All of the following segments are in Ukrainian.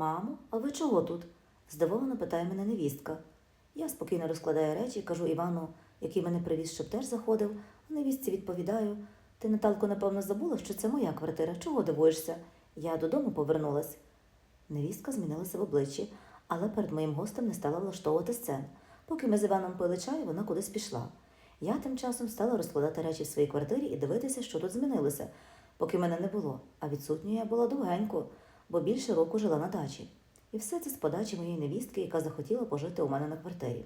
Мамо, а ви чого тут? здивовано питає мене невістка. Я спокійно розкладаю речі, кажу Івану, який мене привіз, щоб теж заходив, а невістці відповідаю. Ти, Наталко, напевно, забула, що це моя квартира. Чого дивуєшся? Я додому повернулась. Невістка змінилася в обличчі, але перед моїм гостем не стала влаштовувати сцен. Поки ми з Іваном пили чай, вона кудись пішла. Я тим часом стала розкладати речі в своїй квартирі і дивитися, що тут змінилося, поки мене не було. А відсутньою я була довгенько, бо більше року жила на дачі. І все це з подачі моєї невістки, яка захотіла пожити у мене на квартирі.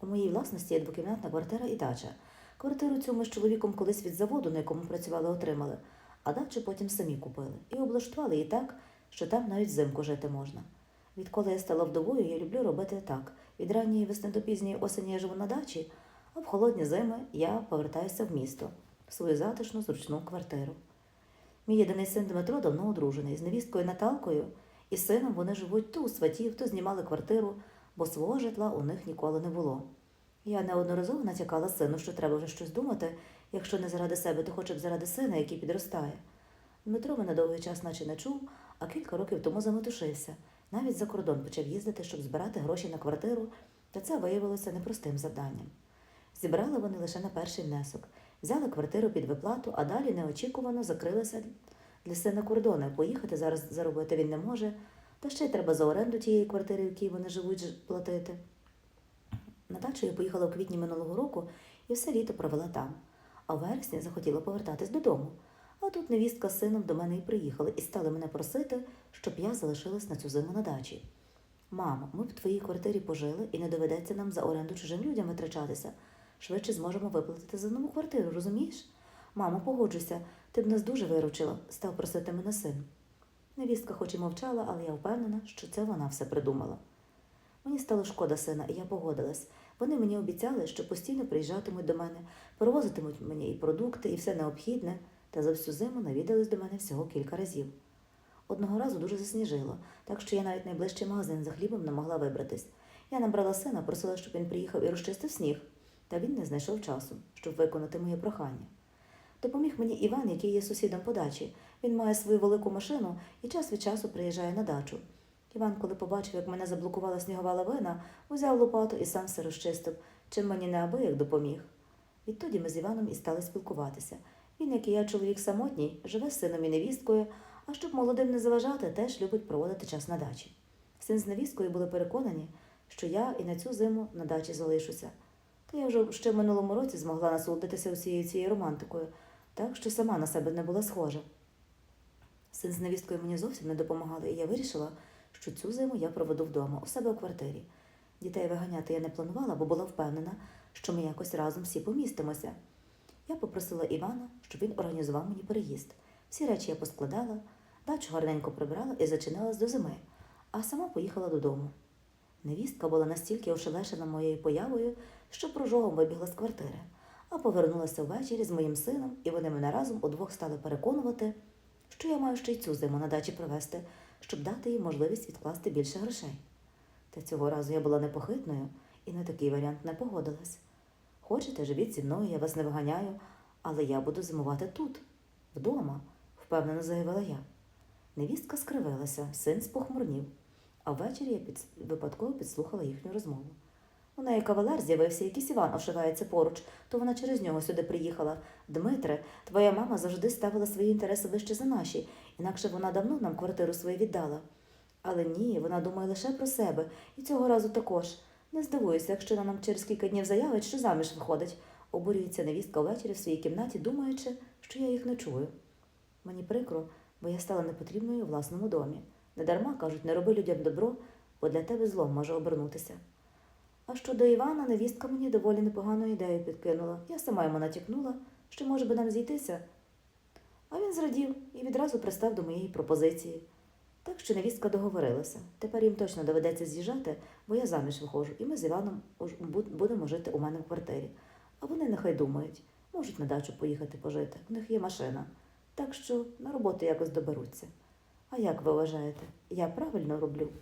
У моїй власності є двокімнатна квартира і дача. Квартиру цю ми з чоловіком колись від заводу, на якому працювали, отримали, а дачу потім самі купили і облаштували її так, що там навіть взимку жити можна. Відколи я стала вдовою, я люблю робити так. Від ранньої весни до пізньої осені я живу на дачі, а в холодні зими я повертаюся в місто, в свою затишну, зручну квартиру. Мій єдиний син Дмитро давно одружений з невісткою Наталкою і сином вони живуть то у сватів, то знімали квартиру, бо свого житла у них ніколи не було. Я неодноразово натякала сину, що треба вже щось думати, якщо не заради себе, то хоча б заради сина, який підростає. Дмитро мене довгий час наче не чув, а кілька років тому заметушився. Навіть за кордон почав їздити, щоб збирати гроші на квартиру, та це виявилося непростим завданням. Зібрали вони лише на перший внесок, взяли квартиру під виплату, а далі неочікувано закрилися для сина кордони. Поїхати зараз заробити він не може, та ще й треба за оренду тієї квартири, в якій вони живуть, платити. На дачу я поїхала в квітні минулого року і все літо провела там. А в вересні захотіла повертатись додому. А тут невістка з сином до мене і приїхали і стали мене просити, щоб я залишилась на цю зиму на дачі. Мамо, ми в твоїй квартирі пожили і не доведеться нам за оренду чужим людям витрачатися. Швидше зможемо виплатити за нову квартиру, розумієш? Мамо, погоджуйся, ти б нас дуже виручила, став просити мене син. Невістка хоч і мовчала, але я впевнена, що це вона все придумала. Мені стало шкода сина, і я погодилась. Вони мені обіцяли, що постійно приїжджатимуть до мене, перевозитимуть мені і продукти, і все необхідне, та за всю зиму навідались до мене всього кілька разів. Одного разу дуже засніжило, так що я навіть найближчий магазин за хлібом не могла вибратись. Я набрала сина, просила, щоб він приїхав і розчистив сніг, та він не знайшов часу, щоб виконати моє прохання. Допоміг мені Іван, який є сусідом по дачі. Він має свою велику машину і час від часу приїжджає на дачу. Іван, коли побачив, як мене заблокувала снігова лавина, узяв лопату і сам все розчистив, чим мені неабияк допоміг. Відтоді ми з Іваном і стали спілкуватися. Він, як і я, чоловік самотній, живе з сином і невісткою, а щоб молодим не заважати, теж любить проводити час на дачі. Син з невісткою були переконані, що я і на цю зиму на дачі залишуся. Я вже ще в минулому році змогла насолодитися усією цією романтикою, так що сама на себе не була схожа. Син з невісткою мені зовсім не допомагали, і я вирішила, що цю зиму я проведу вдома, у себе у квартирі. Дітей виганяти я не планувала, бо була впевнена, що ми якось разом всі помістимося. Я попросила Івана, щоб він організував мені переїзд. Всі речі я поскладала, дачу гарненько прибрала і зачинилась до зими, а сама поїхала додому. Невістка була настільки ошелешена моєю появою, що прожогом вибігла з квартири, а повернулася ввечері з моїм сином, і вони мене разом удвох стали переконувати, що я маю ще й цю зиму на дачі провести, щоб дати їм можливість відкласти більше грошей. Та цього разу я була непохитною і на такий варіант не погодилась. Хочете, живіть зі мною, я вас не виганяю, але я буду зимувати тут, вдома, впевнено заявила я. Невістка скривилася, син спохмурнів, а ввечері я під... випадково підслухала їхню розмову. У неї кавалер з'явився, якийсь Іван ошивається поруч, то вона через нього сюди приїхала. Дмитре, твоя мама завжди ставила свої інтереси вище за наші, інакше вона давно нам квартиру свою віддала. Але ні, вона думає лише про себе, і цього разу також. Не здивуюся, якщо вона нам через кілька днів заявить, що заміж виходить. Обурюється невістка ввечері в своїй кімнаті, думаючи, що я їх не чую. Мені прикро, бо я стала непотрібною у власному домі. Недарма кажуть, не роби людям добро, бо для тебе злом може обернутися. А щодо Івана, невістка мені доволі непогану ідею підкинула. Я сама йому натякнула, що може би нам зійтися. А він зрадів і відразу пристав до моєї пропозиції. Так що невістка договорилася. Тепер їм точно доведеться з'їжджати, бо я заміж виходжу, і ми з Іваном будемо жити у мене в квартирі. А вони нехай думають, можуть на дачу поїхати пожити. У них є машина. Так що на роботу якось доберуться. А як ви вважаєте, я правильно роблю?